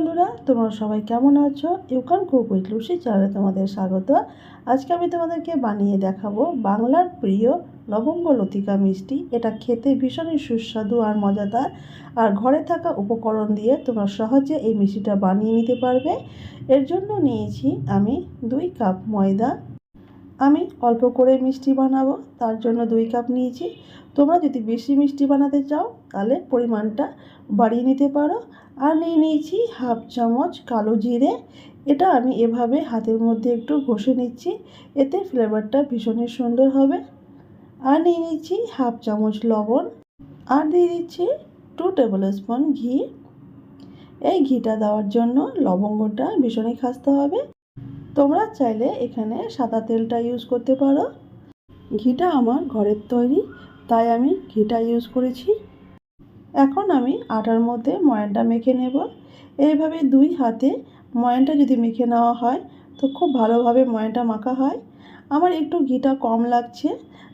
বন্ধুরা, তোমরা সবাই কেমন আছো? ইউকান কুক উইথ লুসি চ্যানেলে তোমাদের স্বাগত। আজকে আমি তোমাদেরকে বানিয়ে দেখাবো বাংলার প্রিয় লবঙ্গ লতিকা মিষ্টি। এটা খেতে ভীষণই সুস্বাদু আর মজাদার। আর ঘরে থাকা উপকরণ দিয়ে তোমরা সহজে এই মিষ্টিটা বানিয়ে নিতে পারবে। এর জন্য নিয়েছি আমি দুই কাপ ময়দা আমি অল্প করে মিষ্টি বানাবো, তার জন্য দুই কাপ নিয়েছি। তোমরা যদি বেশি মিষ্টি বানাতে চাও, তাহলে পরিমাণটা বাড়িয়ে নিতে পারো। আর নিয়ে নিয়েছি হাফ চামচ কালো জিরে। এটা আমি এভাবে হাতের মধ্যে একটু ঘষে নিচ্ছি, এতে ফ্লেভারটা ভীষণই সুন্দর হবে। আর নিয়ে নিচ্ছি হাফ চামচ লবণ। আর দিয়ে দিচ্ছি টু টেবিল স্পুন ঘি। এই ঘিটা দেওয়ার জন্য লবঙ্গটা ভীষণই খাসতে হবে। তোমরা চাইলে এখানে সাদা তেলটা ইউজ করতে পারো। ঘিটা আমার ঘরের তৈরি, তাই আমি ঘিটা ইউজ করেছি। এখন আমি আটার মধ্যে ময়ানটা মেখে নেব। এইভাবে দুই হাতে ময়ানটা যদি মেখে নেওয়া হয়, তো খুব ভালোভাবে ময়ানটা মাখা হয়। আমার একটু ঘিটা কম লাগছে,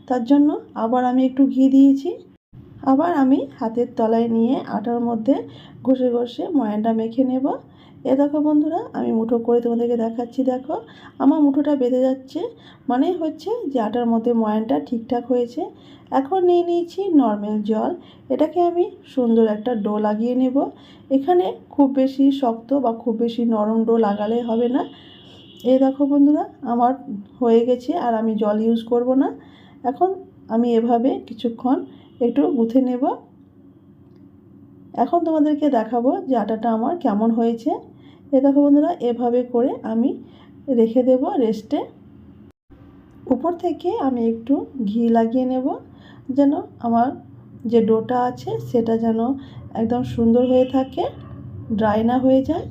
তার জন্য আবার আমি একটু ঘি দিয়েছি। আবার আমি হাতের তলায় নিয়ে আটার মধ্যে ঘষে ঘষে ময়ানটা মেখে নেব। এ দেখো বন্ধুরা, আমি মুঠো করে তোমাদেরকে দেখাচ্ছি, দেখো। আমার মুঠোটা বেঁধে যাচ্ছে মানে হচ্ছে যে আটার মধ্যে ময়ানটা ঠিকঠাক হয়েছে। এখন নিয়ে নিয়েছি নর্মাল জল। এটাকে আমি সুন্দর একটা ডো লাগিয়ে নেব। এখানে খুব বেশি শক্ত বা খুব বেশি নরম ডো লাগালে হবে না। এই দেখো বন্ধুরা, আমার হয়ে গেছে আর আমি জল ইউজ করব না। এখন আমি এভাবে কিছুক্ষণ একটু গুঁথে নেব। এখন তোমাদেরকে দেখাবো যে আটাটা আমার কেমন হয়েছে। এ দেখো বন্ধুরা, এভাবে করে আমি রেখে দেব রেস্টে। উপর থেকে আমি একটু ঘি লাগিয়ে নেব, যেন আমার যে ডোটা আছে সেটা যেন একদম সুন্দর হয়ে থাকে, ড্রাই না হয়ে যায়।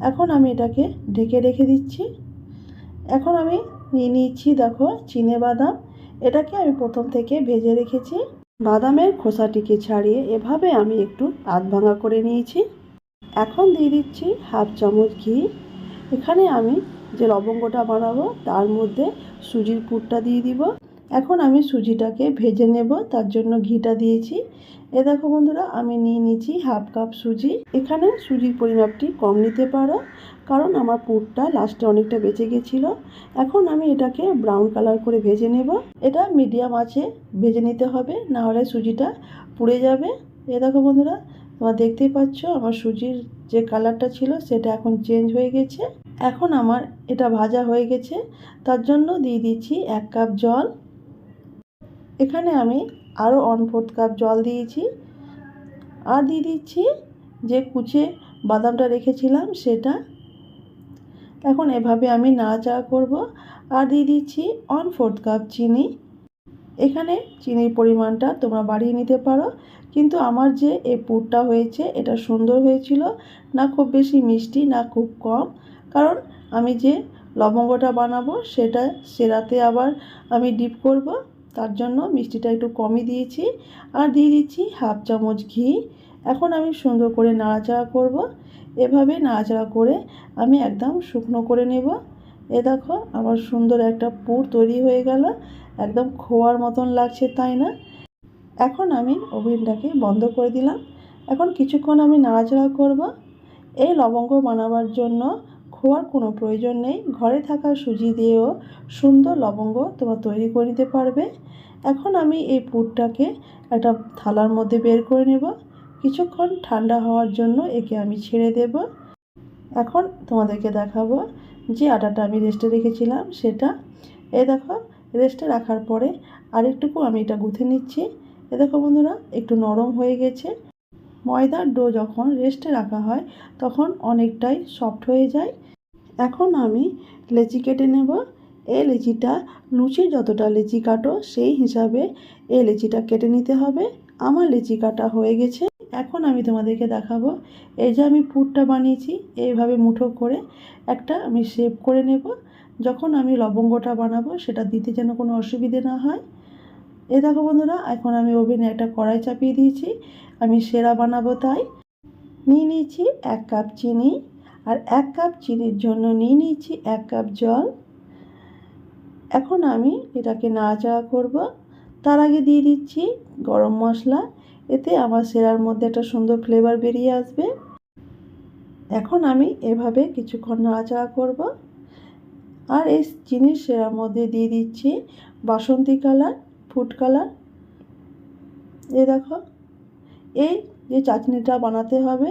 এখন আমি এটাকে ঢেকে রেখে দিচ্ছি। এখন আমি নিয়ে নিচ্ছি দেখো চিনে বাদাম। এটাকে আমি প্রথম থেকে ভেজে রেখেছি। বাদামের খোসাটিকে ছাড়িয়ে এভাবে আমি একটু আধ ভাঙা করে নিয়েছি। এখন দিয়ে দিচ্ছি হাফ চামচ ঘি। এখানে আমি যে লবঙ্গটা বানাবো, তার মধ্যে সুজির পুরটা দিয়ে দিব। এখন আমি সুজিটাকে ভেজে নেব, তার জন্য ঘিটা দিয়েছি। এ দেখো বন্ধুরা, আমি নিয়ে নিয়েছি হাফ কাপ সুজি। এখানে সুজির পরিমাপটি কম নিতে পারো, কারণ আমার পুরটা লাস্টে অনেকটা বেঁচে গেছিল। এখন আমি এটাকে ব্রাউন কালার করে ভেজে নেব। এটা মিডিয়াম আছে, ভেজে নিতে হবে না হলে সুজিটা পুড়ে যাবে। এ দেখো বন্ধুরা তোমরা দেখতেই পাচ্ছ আমার সুজির যে কালারটা ছিল সেটা এখন চেঞ্জ হয়ে গেছে। এখন আমার এটা ভাজা হয়ে গেছে। তার জন্য দিয়ে দিচ্ছি এক কাপ জল। এখানে আমি আরও ওয়ান ফোর্থ কাপ জল দিয়েছি। আর দিয়ে দিচ্ছি যে কুচে বাদামটা রেখেছিলাম সেটা। এখন এভাবে আমি নাড়াচাড়া করব। আর দিয়ে দিচ্ছি ওয়ান ফোর্থ কাপ চিনি। এখানে চিনির পরিমাণটা তোমরা বাড়িয়ে নিতে পারো। কিন্তু আমার যে এই পুরটা হয়েছে, এটা সুন্দর হয়েছিল, না খুব বেশি মিষ্টি, না খুব কম। কারণ আমি যে লবঙ্গটা বানাবো, সেটা সেরাতে আবার আমি ডিপ করব, তার জন্য মিষ্টিটা একটু কমই দিয়েছি। আর দিয়ে দিচ্ছি হাফ চামচ ঘি। এখন আমি সুন্দর করে নাড়াচাড়া করব। এভাবে নাড়াচাড়া করে আমি একদম শুকনো করে নেব। এ দেখো, আমার সুন্দর একটা পুর তৈরি হয়ে গেল। একদম খোয়ার মতন লাগছে, তাই না? এখন আমি ওভেনটাকে বন্ধ করে দিলাম। এখন কিছুক্ষণ আমি নাড়াচাড়া করব। এই লবঙ্গ বানাবার জন্য খোয়ার কোনো প্রয়োজন নেই। ঘরে থাকা সুজি দিয়েও সুন্দর লবঙ্গ তোমরা তৈরি করে নিতে পারবে। এখন আমি এই পুরটাকে একটা থালার মধ্যে বের করে নেব। কিছুক্ষণ ঠান্ডা হওয়ার জন্য একে আমি ছেড়ে দেব। এখন তোমাদেরকে দেখাবো যে আটাটা আমি রেস্টে রেখেছিলাম, সেটা। এ দেখো রেস্টে রাখার পরে আরেকটুকু আমি এটা গুঁথে নিচ্ছি। এ দেখো বন্ধুরা, একটু নরম হয়ে গেছে। ময়দার ডো যখন রেস্টে রাখা হয়, তখন অনেকটাই সফট হয়ে যায়। এখন আমি লেচি কেটে নেব। এই লেচিটা, লুচি যতটা লেচি কাটো, সেই হিসাবে এই লেচিটা কেটে নিতে হবে। আমার লেচি কাটা হয়ে গেছে। এখন আমি তোমাদেরকে দেখাবো। এই যে আমি পুরটা বানিয়েছি, এইভাবে মুঠো করে একটা আমি শেপ করে নেব। যখন আমি লবঙ্গটা বানাবো, সেটা দিতে যেন কোনো অসুবিধে না হয়। এ দেখো বন্ধুরা, এখন আমি ওভেনে একটা কড়াই চাপিয়ে দিয়েছি। আমি সেরা বানাবো তাই। নিয়ে নিয়েছি এক কাপ চিনি আর এক কাপ চিনির জন্য নিয়ে নিয়েছি এক কাপ জল। এখন আমি এটাকে নাড়াচাড়া করব। তার আগে দিয়ে দিচ্ছি গরম মশলা। এতে আমার সেরার মধ্যে একটা সুন্দর ফ্লেভার বেরিয়ে আসবে। এখন আমি এভাবে কিছুক্ষণ নাড়াচাড়া করব। আর এই জিনিস মধ্যে দিয়ে দিচ্ছি বাসন্তী কালার, ফুড কালার। এ দেখো, এই যে চাটনিটা বানাতে হবে,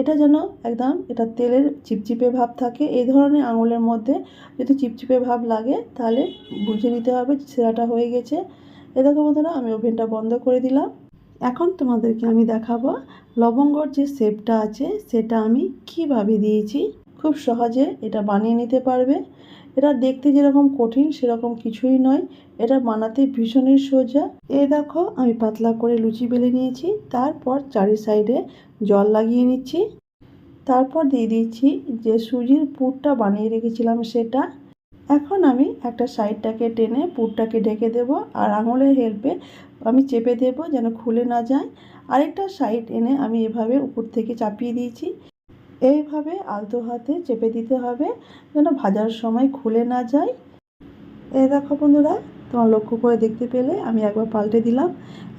এটা যেন একদম এটা তেলের চিপচিপে ভাব থাকে। এই ধরনের আঙুলের মধ্যে যদি চিপচিপে ভাব লাগে, তাহলে বুঝে নিতে হবে সেরাটা হয়ে গেছে। এ দেখো বন্ধুরা, আমি ওভেনটা বন্ধ করে দিলাম। এখন তোমাদেরকে আমি দেখাবো লবঙ্গর যে শেপটা আছে, সেটা আমি কীভাবে দিয়েছি। খুব সহজে এটা বানিয়ে নিতে পারবে। এটা দেখতে যেরকম কঠিন, সেরকম কিছুই নয়। এটা বানাতে ভীষণই সোজা। এ দেখো, আমি পাতলা করে লুচি বেলে নিয়েছি। তারপর চারি সাইডে জল লাগিয়ে নিচ্ছি। তারপর দিয়ে দিচ্ছি যে সুজির পুরটা বানিয়ে রেখেছিলাম সেটা। এখন আমি একটা সাইডটাকে টেনে পুরটাকে ঢেকে দেব আর আঙুলের হেল্পে আমি চেপে দেব যেন খুলে না যায়। আরেকটা সাইড এনে আমি এভাবে উপর থেকে চাপিয়ে দিয়েছি। এইভাবে আলতো হাতে চেপে দিতে হবে যেন ভাজার সময় খুলে না যায়। এ দেখো বন্ধুরা, তোমার লক্ষ্য করে দেখতে পেলে আমি একবার পাল্টে দিলাম।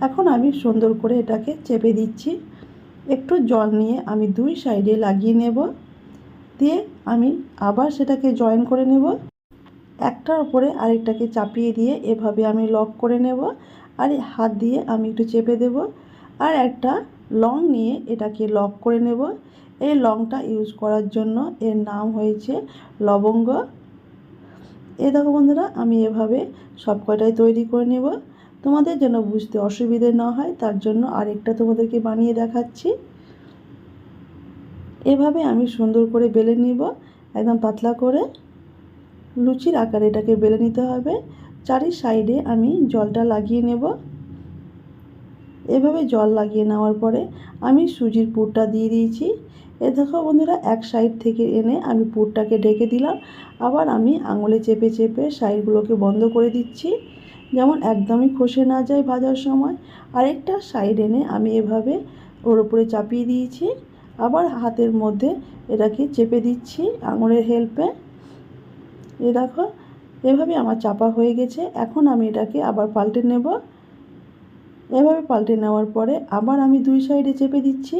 এখন আমি সুন্দর করে এটাকে চেপে দিচ্ছি। একটু জল নিয়ে আমি দুই সাইডে লাগিয়ে নেব। দিয়ে আমি আবার সেটাকে জয়েন করে নেব। একটার উপরে আরেকটাকে চাপিয়ে দিয়ে এভাবে আমি লক করে নেব। আর হাত দিয়ে আমি একটু চেপে দেব। আর একটা লং নিয়ে এটাকে লক করে নেব। এই লংটা ইউজ করার জন্য এর নাম হয়েছে লবঙ্গ। এ দেখো বন্ধুরা, আমি এভাবে সব কয়টাই তৈরি করে নেব। তোমাদের যেন বুঝতে অসুবিধে না হয়, তার জন্য আরেকটা তোমাদেরকে বানিয়ে দেখাচ্ছি। এভাবে আমি সুন্দর করে বেলে নিব, একদম পাতলা করে। লুচির আকারে এটাকে বেলে নিতে হবে। চারি সাইডে আমি জলটা লাগিয়ে নেব। এভাবে জল লাগিয়ে নেওয়ার পরে আমি সুজির পুরটা দিয়ে দিয়েছি। এ দেখো বন্ধুরা, এক সাইড থেকে এনে আমি পুরটাকে ঢেকে দিলাম। আবার আমি আঙুলে চেপে চেপে সাইডগুলোকে বন্ধ করে দিচ্ছি। যেমন একদমই খসে না যায় ভাজার সময়। আরেকটা সাইড এনে আমি এভাবে ওর উপরে চাপিয়ে দিয়েছি। আবার হাতের মধ্যে এটাকে চেপে দিচ্ছি আঙুলের হেল্পে। এ দেখো, এভাবে আমার চাপা হয়ে গেছে। এখন আমি এটাকে আবার পাল্টে নেব। এভাবে পাল্টে নেওয়ার পরে আবার আমি দুই সাইডে চেপে দিচ্ছি।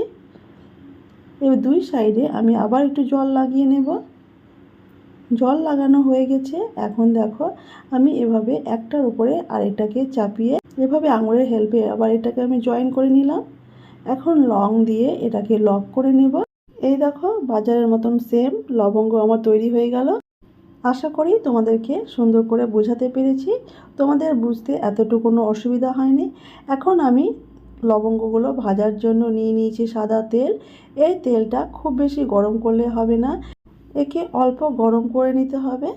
এবার দুই সাইডে আমি আবার একটু জল লাগিয়ে নেব। জল লাগানো হয়ে গেছে। এখন দেখো, আমি এভাবে একটার উপরে আরেকটাকে চাপিয়ে এভাবে আঙুলের হেল্পে আবার এটাকে আমি জয়েন করে নিলাম। এখন লং দিয়ে এটাকে লক করে নেব। এই দেখো, বাজারের মতন সেম লবঙ্গ আমার তৈরি হয়ে গেল। আশা করি তোমাদেরকে সুন্দর করে বোঝাতে পেরেছি। তোমাদের বুঝতে এতটুকু কোনো অসুবিধা হয়নি। এখন আমি লবঙ্গগুলো ভাজার জন্য নিয়ে নিয়েছি সাদা তেল। এই তেলটা খুব বেশি গরম করলে হবে না। একে অল্প গরম করে নিতে হবে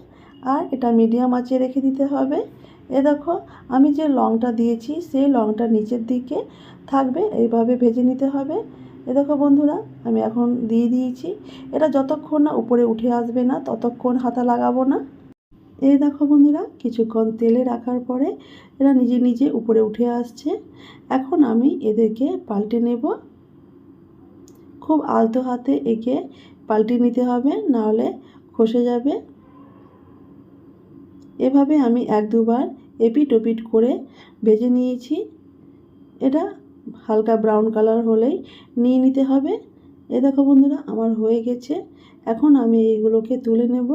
আর এটা মিডিয়াম আঁচে রেখে দিতে হবে। এ দেখো, আমি যে লংটা দিয়েছি সেই লংটা নিচের দিকে থাকবে, এইভাবে ভেজে নিতে হবে। এ দেখো বন্ধুরা, আমি এখন দিয়ে দিয়েছি। এটা যতক্ষণ না উপরে উঠে আসবে না, ততক্ষণ হাতা লাগাবো না। এই দেখো বন্ধুরা, কিছুক্ষণ তেলে রাখার পরে এরা নিজে নিজে উপরে উঠে আসছে। এখন আমি এদেরকে পাল্টে নেব। খুব আলতো হাতে একে পাল্টে নিতে হবে নাহলে খসে যাবে। এভাবে আমি এক দুবার এপিট ওপিট করে ভেজে নিয়েছি। এটা হালকা ব্রাউন কালার হলেই নিয়ে নিতে হবে। এ দেখো বন্ধুরা, আমার হয়ে গেছে। এখন আমি এইগুলোকে তুলে নেব।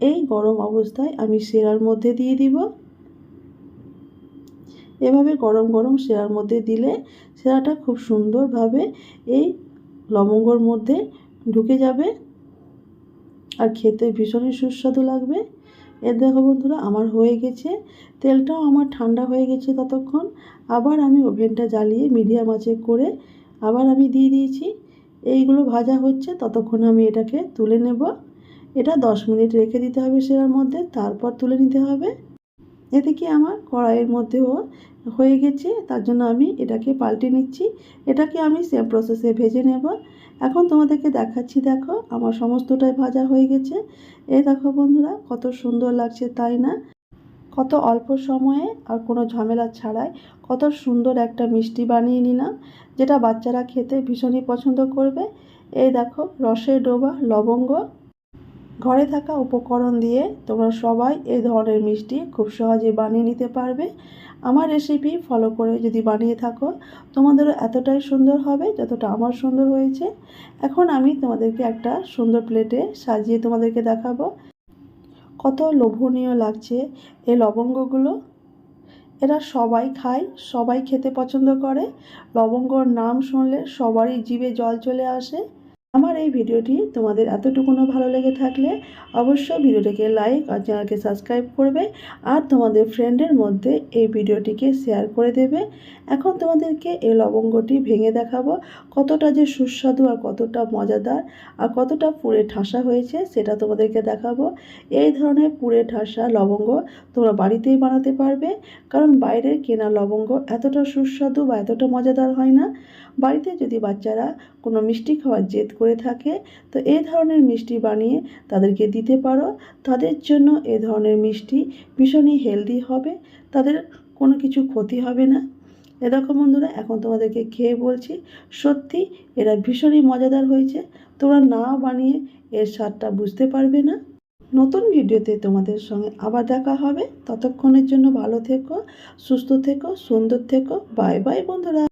এই গরম অবস্থায় আমি সেরার মধ্যে দিয়ে দিব। এভাবে গরম গরম সেরার মধ্যে দিলে সেরাটা খুব সুন্দরভাবে এই লবঙ্গর মধ্যে ঢুকে যাবে আর খেতে ভীষণই সুস্বাদু লাগবে। এর দেখো বন্ধুরা, আমার হয়ে গেছে। তেলটাও আমার ঠান্ডা হয়ে গেছে ততক্ষণ। আবার আমি ওভেনটা জ্বালিয়ে মিডিয়াম আঁচে করে আবার আমি দিয়ে দিয়েছি। এইগুলো ভাজা হচ্ছে, ততক্ষণ আমি এটাকে তুলে নেব। এটা দশ মিনিট রেখে দিতে হবে সেরার মধ্যে, তারপর তুলে নিতে হবে। এদিকে আমার কড়াইয়ের মধ্যেও হয়ে গেছে, তার জন্য আমি এটাকে পাল্টে নিচ্ছি। এটাকে আমি সেম প্রসেসে ভেজে নেব। এখন তোমাদেরকে দেখাচ্ছি, দেখো আমার সমস্তটাই ভাজা হয়ে গেছে। এই দেখো বন্ধুরা, কত সুন্দর লাগছে, তাই না? কত অল্প সময়ে আর কোনো ঝামেলা ছাড়াই কত সুন্দর একটা মিষ্টি বানিয়ে নিলাম, যেটা বাচ্চারা খেতে ভীষণই পছন্দ করবে। এই দেখো রসে ডোবা, লবঙ্গ ঘরে থাকা উপকরণ দিয়ে তোমরা সবাই এই ধরনের মিষ্টি খুব সহজে বানিয়ে নিতে পারবে। আমার রেসিপি ফলো করে যদি বানিয়ে থাকো, তোমাদেরও এতটাই সুন্দর হবে যতটা আমার সুন্দর হয়েছে। এখন আমি তোমাদেরকে একটা সুন্দর প্লেটে সাজিয়ে তোমাদেরকে দেখাবো। কত লোভনীয় লাগছে এই লবঙ্গগুলো। এরা সবাই খায়, সবাই খেতে পছন্দ করে। লবঙ্গর নাম শুনলে সবারই জিভে জল চলে আসে। আমার এই ভিডিওটি তোমাদের এতটুকুনও ভালো লেগে থাকলে অবশ্যই ভিডিওটিকে লাইক আর চ্যানেলকে সাবস্ক্রাইব করবে আর তোমাদের ফ্রেন্ডের মধ্যে এই ভিডিওটিকে শেয়ার করে দেবে। এখন তোমাদেরকে এই লবঙ্গটি ভেঙে দেখাবো, কতটা যে সুস্বাদু আর কতটা মজাদার আর কতটা পুরে ঠাসা হয়েছে সেটা তোমাদেরকে দেখাবো। এই ধরনের পুরে ঠাসা লবঙ্গ তোমরা বাড়িতেই বানাতে পারবে, কারণ বাইরের কেনা লবঙ্গ এতটা সুস্বাদু বা এতটা মজাদার হয় না। বাড়িতে যদি বাচ্চারা কোনো মিষ্টি খাওয়ার জেদ করে থাকে, তো এই ধরনের মিষ্টি বানিয়ে তাদেরকে দিতে পারো। তাদের জন্য এ ধরনের মিষ্টি ভীষণই হেলদি হবে, তাদের কোনো কিছু ক্ষতি হবে না। এ দেখো বন্ধুরা, এখন তোমাদেরকে খেয়ে বলছি, সত্যি এরা ভীষণই মজাদার হয়েছে। তোমরা না বানিয়ে এর স্বাদটা বুঝতে পারবে না। নতুন ভিডিওতে তোমাদের সঙ্গে আবার দেখা হবে। ততক্ষণের জন্য ভালো থেকো, সুস্থ থেকো, সুন্দর থেকো। বাই বাই বন্ধুরা।